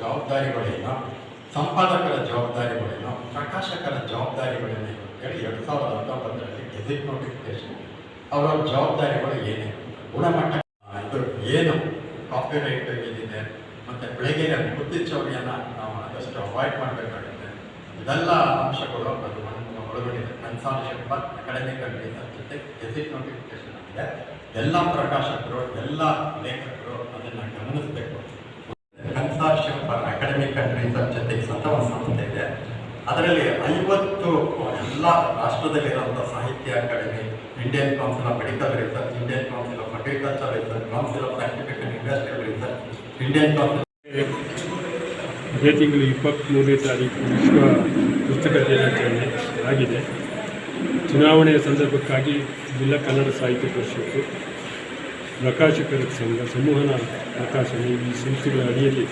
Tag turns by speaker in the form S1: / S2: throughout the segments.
S1: ಜವಾಬ್ದಾರಿಗಳೇನು ಸಂಪಾದಕರ ಜವಾಬ್ದಾರಿಗಳೇನು ಪ್ರಕಾಶಕರ ಜವಾಬ್ದಾರಿಗಳೇನು ಹೇಳಿ ಎರಡು ಸಾವಿರದ ಹತ್ತೊಂಬತ್ತರಲ್ಲಿ ಗೆಜೆಟ್ ನೋಟಿಫಿಕೇಶನ್ ಅವರ ಜವಾಬ್ದಾರಿಗಳು ಏನೇ, ಗುಣಮಟ್ಟ ಇದು ಏನು ಕಾಪಿರೈಟ್ ಏನಿದೆ, ಮತ್ತು ಬೆಳಗ್ಗೆ ಬುದ್ಧಿಚೌರ್ಯನ ನಾವು ಆದಷ್ಟು ಅವಾಯ್ಡ್ ಮಾಡಬೇಕಾಗುತ್ತೆ. ಇದೆಲ್ಲ ಅಂಶಗಳು ಅದು ಒಳಗೊಂಡಿದೆ. ಕನ್ಸಾರ್ಷಿಪ್ ಬಟ್ ಅಕಾಡೆಮಿಕ್ ಕಡಿಮೆ ರಿಸರ್ಚ್ ಜೊತೆ ಗೆಜೆಟ್ ನೋಟಿಫಿಕೇಶನ್ ಆಗಿದೆ ಎಲ್ಲ ಪ್ರಕಾಶಕರು, ಎಲ್ಲ ಲೇಖಕರು ಅದನ್ನು ಗಮನಿಸಬೇಕು consortium for academic and research ಜೊತೆಗೆ ಸತವ ಸಂಸ್ಥೆ ಇದೆ ಅದರಲ್ಲಿ ಐವತ್ತು ಎಲ್ಲ ರಾಷ್ಟ್ರದಲ್ಲಿರುವಂಥ Sahitya Akademi Indian council of medical research Indian council of agriculture research council of scientific and industrial research Indian council
S2: ಇದೇ ತಿಂಗಳು ಇಪ್ಪತ್ತ್ಮೂರನೇ ತಾರೀಕು ವಿಶ್ವ ಪುಸ್ತಕ ದಿನಾಚರಣೆ ಆಗಿದೆ. ಚುನಾವಣೆಯ ಸಂದರ್ಭಕ್ಕಾಗಿ ಜಿಲ್ಲಾ ಕನ್ನಡ ಸಾಹಿತ್ಯ ಪರಿಷತ್ತು, ಪ್ರಕಾಶಕರ ಸಂಘ ಸಂವಹನ ಪ್ರಕಾಶನ ಈ ಸಂಸ್ಥೆಗಳ ಅಡಿಯಲ್ಲಿ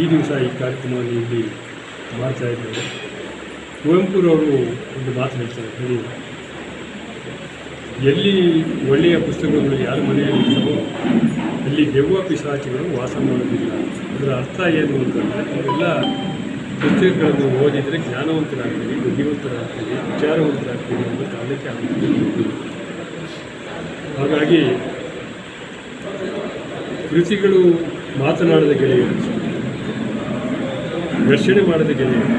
S2: ಈ ದಿವಸ ಈ ಕಾರ್ಯಕ್ರಮವನ್ನು ಇಲ್ಲಿ ಮಾಡ್ತಾ ಇದ್ದೇವೆ. ಕುವೆಂಪುರವರು ಒಂದು ಮಾತು ಹೇಳ್ತಾರೆ. ಹೇಳಿ ಎಲ್ಲಿ ಒಳ್ಳೆಯ ಪುಸ್ತಕಗಳು ಯಾರ ಮನೆಯಲ್ಲಿ ಇರ್ತವೋ ಅಲ್ಲಿ ದೆವ್ವ ಪಿಶಾಚಿಗಳು ವಾಸ ಮಾಡೋದಿಲ್ಲ ಅದರ ಅರ್ಥ ಏನು ಅಂತಂದರೆ, ಇವೆಲ್ಲ ಪುಸ್ತಕಗಳನ್ನು ಓದಿದರೆ ಜ್ಞಾನವಂತರಾಗ್ತೀವಿ ಬುದ್ಧಿವಂತರಾಗ್ತೀವಿ ವಿಚಾರವಂತರಾಗ್ತೀವಿ ಅನ್ನೋ ಕಾರಣಕ್ಕೆ ಆಗುತ್ತೆ ಹಾಗಾಗಿ ಕೃತಿಗಳು ಮಾತನಾಡದ ಗೆಳೆಯರು, ಘರ್ಷಣೆ ಮಾಡದ ಗೆಳೆಯರು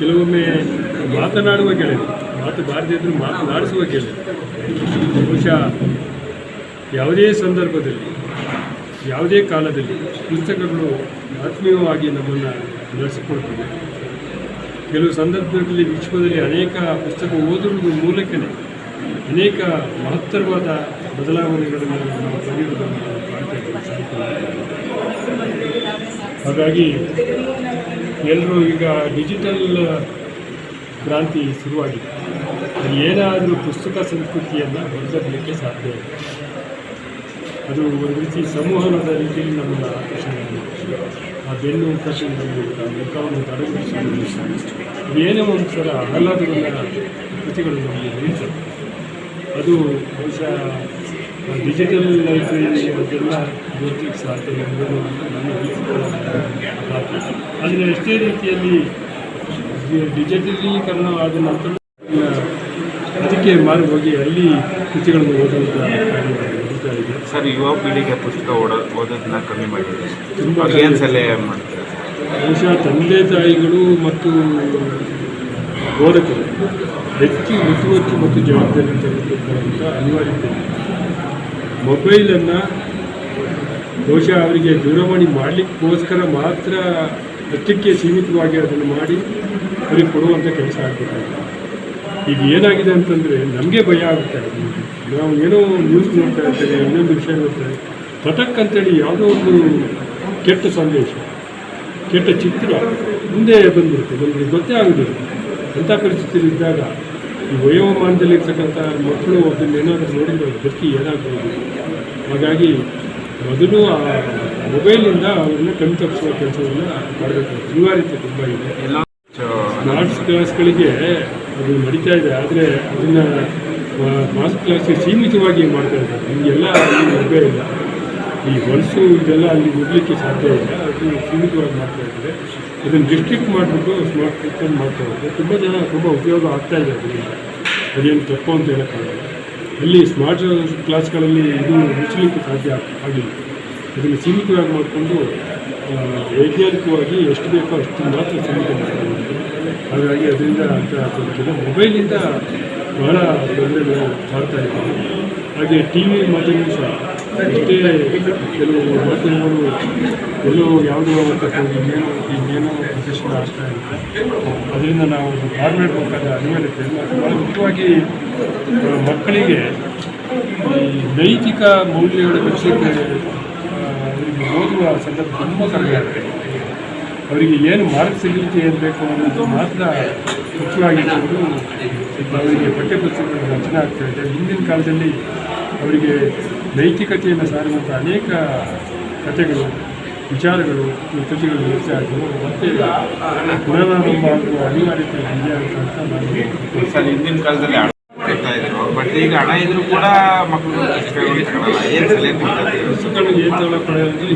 S2: ಕೆಲವೊಮ್ಮೆ ಮಾತನಾಡುವ ಗೆಳೆಯರು ಮಾತು ಬಾರದೇ ಇದ್ದರೂ ಮಾತನಾಡಿಸುವ ಗೆಳೆಯರು ಬಹುಶಃ ಯಾವುದೇ ಸಂದರ್ಭದಲ್ಲಿ, ಯಾವುದೇ ಕಾಲದಲ್ಲಿ ಪುಸ್ತಕಗಳು ಆತ್ಮೀಯವಾಗಿ ನಮ್ಮನ್ನು ನಡೆಸಿಕೊಳ್ತವೆ. ಕೆಲವು ಸಂದರ್ಭದಲ್ಲಿ ವಿಶ್ವದಲ್ಲಿ ಅನೇಕ ಪುಸ್ತಕ ಓದುವುದರ ಮೂಲಕವೇ ಅನೇಕ ಮಹತ್ತರವಾದ ಬದಲಾವಣೆಗಳನ್ನು ನಾವು ಕಂಡಿರುವುದನ್ನು ಹಾಗಾಗಿ ಎಲ್ಲರೂ ಈಗ ಡಿಜಿಟಲ್ ಕ್ರಾಂತಿ ಶುರುವಾಗಿದೆ. ಏನಾದರೂ ಪುಸ್ತಕ ಸಂಸ್ಕೃತಿಯನ್ನು ಹೊರತರಲಿಕ್ಕೆ ಸಾಧ್ಯ ಇದೆ. ಅದು ಒಂದು ರೀತಿ ಸಂವಹನದ ರೀತಿಯಲ್ಲಿ ನಮ್ಮನ್ನು ಆಕರ್ಷಣೆ. ಆ ಬೆನ್ನು ಕಟ್ಟಿನ ಮೂಲಕ ಮುಖವನ್ನು ತಡಗಿಸುವ ಏನೇ ಏನೋ ಸಲ ಆಹ್ಲಾದವನ್ನು ಕೃತಿಗಳು ನಮಗೆ ಅದು ಬಹುಶಃ ಡಿಜಿಟಲ್ ಲೈಬ್ರರಿ ಅದೆಲ್ಲ ಓದಲಿಕ್ಕೆ ಸಾಧ್ಯ ಎಂಬುದು ನನ್ನ ಅನಿಸಿಕೆ ಆದರೆ ಎಷ್ಟೇ ರೀತಿಯಲ್ಲಿ ಡಿಜಿಟಲೀಕರಣ ಆದ ನಂತರ ಅದಕ್ಕೆ ಮಾರು ಹೋಗಿ ಅಲ್ಲಿ ಕೃತಿಗಳನ್ನು ಓದುವಂಥ
S3: ಸರ್ ಯುವ ಪೀಳಿಗೆ ಪುಸ್ತಕ ಓಡೋ ಓದೋದನ್ನ ಕಮ್ಮಿ ಮಾಡಿದೆ
S2: ತುಂಬ
S3: ಏನು ಸಲಹೆ ಮಾಡ್ತಾರೆ.
S2: ಬಹುಶಃ ತಂದೆ ತಾಯಿಗಳು ಮತ್ತು ಬೋಧಕರು ಹೆಚ್ಚು ಮುತುವರ್ಜಿ ಮತ್ತು ಜವಾಬ್ದಾರಿ ತೆಗೆದುಕೊಳ್ಳುವಂಥ ಅನಿವಾರ್ಯತೆ. ಮೊಬೈಲನ್ನು ಬಹುಶಃ ಅವರಿಗೆ ದೂರವಾಣಿ ಮಾಡಲಿಕ್ಕೋಸ್ಕರ ಮಾತ್ರ ಅಷ್ಟಕ್ಕೆ ಸೀಮಿತವಾಗಿ ಅದನ್ನು ಮಾಡಿ ಅವರಿಗೆ ಕೊಡುವಂಥ ಕೆಲಸ ಆಗ್ತದೆ ಈಗ ಏನಾಗಿದೆ ಅಂತಂದರೆ ನಮಗೆ ಭಯ ಆಗುತ್ತೆ ನಾವು ಏನೋ ನ್ಯೂಸ್ ನೋಡ್ತಾ ಇರ್ತೇವೆ, ಇನ್ನೊಂದು ವಿಷಯ ನೋಡ್ತೇವೆ ಪಟಕ್ ಅಂತೇಳಿ ಯಾವುದೋ ಒಂದು ಕೆಟ್ಟ ಸಂದೇಶ, ಕೆಟ್ಟ ಚಿತ್ರ ಮುಂದೆ ಬಂದ್ಬಿಡುತ್ತೆ. ನಮಗೆ ಗೊತ್ತೇ ಆಗೋದಿಲ್ಲ. ಅಂಥ ಪರಿಸ್ಥಿತಿಯಲ್ಲಿ ಇದ್ದಾಗ ವಯೋಮಾನದಲ್ಲಿರ್ತಕ್ಕಂಥ ಮಕ್ಕಳು ಅದನ್ನು ಏನಾದರೂ ನೋಡಿದ್ರೆ ಅವ್ರ ಗತಿ ಏನಾಗ್ಬೋದು? ಹಾಗಾಗಿ ಮೊದಲು ಆ ಮೊಬೈಲಿಂದ ಅವ್ರನ್ನ ಕಣ್ ತಪ್ಪಿಸುವ ಕೆಲಸವನ್ನು ಮಾಡಬೇಕು. ಅನಿವಾರ್ಯತೆ ತುಂಬ ಇದೆ.
S3: ಎಲ್ಲ
S2: ಸ್ಮಾರ್ಟ್ಸ್ ಕ್ಲಾಸ್ಗಳಿಗೆ ಅದು ನಡೀತಾ ಇದೆ. ಆದರೆ ಅದನ್ನು ಮಾಸ್ ಕ್ಲಾಸ್ಗೆ ಸೀಮಿತವಾಗಿ ಮಾಡ್ತಾ ಇದ್ದಾರೆ ಹೀಗೆಲ್ಲ ಅಲ್ಲಿ ಲಭ್ಯ ಇಲ್ಲ. ಈ ಹೊಲಸು ಇದೆಲ್ಲ ಅಲ್ಲಿ ಹೋಗಲಿಕ್ಕೆ ಸಾಧ್ಯ ಇಲ್ಲ. ಅದು ಸೀಮಿತವಾಗಿ ಮಾಡ್ತಾ ಇದ್ದಾರೆ ಅದನ್ನು ಡಿಸ್ಟ್ರಿಕ್ಟ್ ಮಾಡಿಬಿಟ್ಟು ಸ್ಮಾರ್ಟ್ ಕ್ಲಾಸ್ ಮಾಡ್ತಾ ತುಂಬ ಜನ ತುಂಬ ಉಪಯೋಗ ಆಗ್ತಾ ಇದೆ ಅದರಿಂದ ಅದೇನು ತಪ್ಪು ಅಂತ ಹೇಳೋಕ್ಕಾಗಲ್ಲ ಅಲ್ಲಿ ಸ್ಮಾರ್ಟ್ ಕ್ಲಾಸ್ಗಳಲ್ಲಿ ಇದು ಮುಚ್ಚಲಿಕ್ಕೆ ಸಾಧ್ಯ ಆಗ್- ಆಗಿಲ್ಲ. ಇದನ್ನು ಸೀಮಿತವಾಗಿ ಮಾಡಿಕೊಂಡು ವೈಜ್ಞಾನಿಕವಾಗಿ ಎಷ್ಟು ಬೇಕೋ ಅಷ್ಟು ಮಾತ್ರ ಸೀಮಿತ ಮಾಡ್ತಾರೆ ಹಾಗಾಗಿ ಅದರಿಂದ ಅಂತ ಮೊಬೈಲಿಂದ ಬಹಳ ತೊಂದರೆಗಳು ಮಾಡ್ತಾ ಇದ್ದಾರೆ ಹಾಗೆ ಟಿ ವಿ ಮಾಧ್ಯಮ ಸಹ. ಎಷ್ಟೇ ಕೆಲವು ಮಾಧ್ಯಮಗಳು ಎಲ್ಲೋ ಯಾವುದೋ ತಗೊಂಡು ಇನ್ನೇನೋ ಪ್ರದರ್ಶನ ಆಗ್ತಾ ಇದೆ. ಅದರಿಂದ ನಾವು ಗಾರ್ಮೆಂಟ್ ಮುಖಾಂತರ ಅನಿವಾರ್ಯತೆ ಭಾಳ ಮುಖ್ಯವಾಗಿ ಮಕ್ಕಳಿಗೆ ಈ ನೈತಿಕ ಮೌಲ್ಯಗಳ ವಿಷಯಕ್ಕೆ ಅವರಿಗೆ ಓದುವ ಸಂದರ್ಭ ತುಂಬ ಕಡಿಮೆ ಆಗ್ತದೆ ಅವರಿಗೆ ಏನು ಮಾರ್ಗಸೂಚಿ ಏನು ಬೇಕು ಅನ್ನೋದು ಮಾತ್ರ ಮುಖ್ಯವಾಗಿರುವುದು, ಅವರಿಗೆ ಪಠ್ಯಪುಸ್ತಕಗಳ ರಚನೆ ಆಗ್ತಾ ಇದೆ. ಹಿಂದಿನ ಕಾಲದಲ್ಲಿ ಅವರಿಗೆ ನೈತಿಕತೆಯನ್ನು ಸಾರುವಂಥ ಅನೇಕ ಕಥೆಗಳು ವಿಚಾರಗಳು ಕೃತಿಗಳು ಹೆಚ್ಚು ಆಗಿವೆ ಮತ್ತೆ ಪುನರಾರಂಭ ಆಗುವ ಅನಿವಾರ್ಯತೆ ಇದೆ ಅಂತ ನಾನು
S3: ಸರ್ ಹಿಂದಿನ ಕಾಲದಲ್ಲಿ ಆಡ್ತಾ ಇದ್ರು. ಬಟ್ ಈಗ ಹಣ ಇದ್ರೂ ಕೂಡ ಮಕ್ಕಳು ಏನು ಸಲಹೆ
S2: ಏನು ತಗೊಳ್ಳೋದು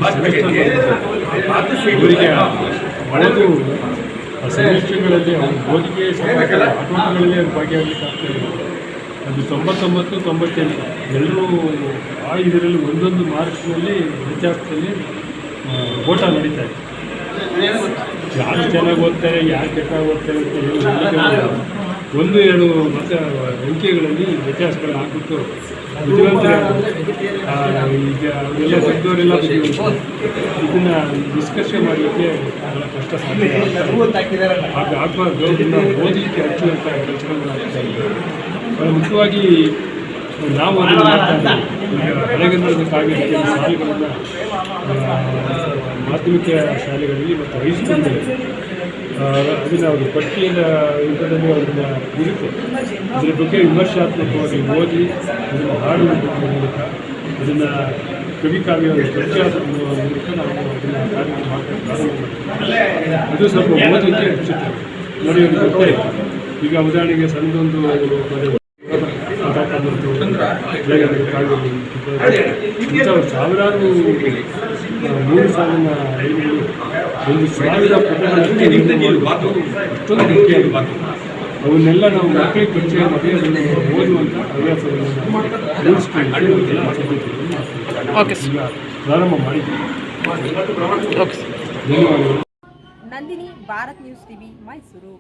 S2: ಇವರಿಗೆ ಸೆಮಿಸ್ಟರ್ಗಳಲ್ಲಿ ಅವ್ರ ಓದಿಗೆ ಭಾಗಿಯಾಗಲಿಕ್ಕೆ ಆಗ್ತಾ ಇಲ್ಲ. ಅದು ತೊಂಬತ್ತೊಂಬತ್ತು ತೊಂಬತ್ತೆಂಟು. ಎಲ್ಲರೂ ಆ ಇದರಲ್ಲಿ ಒಂದೊಂದು ಮಾರ್ಕ್ಸ್ನಲ್ಲಿ ವ್ಯತ್ಯಾಸದಲ್ಲಿ ಓಟ ನಡೀತಾ ಇದೆ. ಯಾರು ಚೆನ್ನಾಗಿ ಓದ್ತಾರೆ ಯಾರು ಕೆಟ್ಟಾಗಿ ಓದ್ತಾರೆ ಅಂತ ಹೇಳಿ ಒಂದು ಎರಡು ಮತ ಅಂಕೆಗಳಲ್ಲಿ ವ್ಯತ್ಯಾಸಗಳನ್ನ ಹಾಕಿಬಿಟ್ಟು ಬುದ್ಧಿವಂತರೇ ಈಗ ಎಲ್ಲ ಬುದ್ಧಿವಂತರು ಇದನ್ನು ಡಿಸ್ಕಷನ್ ಮಾಡಲಿಕ್ಕೆ ಬಹಳ ಕಷ್ಟ ಸಾಧ್ಯ. ಆಗ ಆಗಬಾರ್ದು ಓದಲಿಕ್ಕೆ ಹಚ್ಚುವಂಥ ಕೆಲಸಗಳನ್ನ ಬಹಳ ಮುಖ್ಯವಾಗಿ ನಾವು ಅದನ್ನು ಮಾಡ್ತಾ ಹಳೆಗನ್ನಡದ ಕಾವ್ಯ ಶಾಲೆಗಳನ್ನು ಮಾಧ್ಯಮಿಕ ಶಾಲೆಗಳಲ್ಲಿ ಮತ್ತು ಹೈಸ್ಕೂಲ್ಗಳಲ್ಲಿ ಅದನ್ನು ಅವರು ಪಠ್ಯದ ಯುದ್ಧದಲ್ಲಿ ಅದನ್ನು ಇರುತ್ತೆ ಅದರ ಬಗ್ಗೆ ವಿಮರ್ಶಾತ್ಮಕವಾಗಿ ಓದಿ, ಅದನ್ನು ಹಾಡುವ ಮೂಲಕ ಅದನ್ನು ಕವಿ ಕಾವ್ಯ ಪರಿಚಯದ ಮೂಲಕ ನಾವು ಅದನ್ನು ಕಾರ್ಯ ಮಾಡ್ತಾ ಅದು ಸ್ವಲ್ಪ ಓದಲಿಕ್ಕೆ ಹೆಚ್ಚುತ್ತೆ ನೋಡಿ, ಒಂದು ಗೊತ್ತೇ ಈಗ ಉದಾಹರಣೆಗೆ ಸಣ್ಣದೊಂದು ಅವನ್ನೆಲ್ಲ ನಾವು ಮಕ್ಕಳಿಗೆ ಪರಿಚಯ ಮಾಡಿ
S4: ನಂದಿನಿ ಭಾರತ್ ನ್ಯೂಸ್ ಟಿವಿ ಮೈಸೂರು.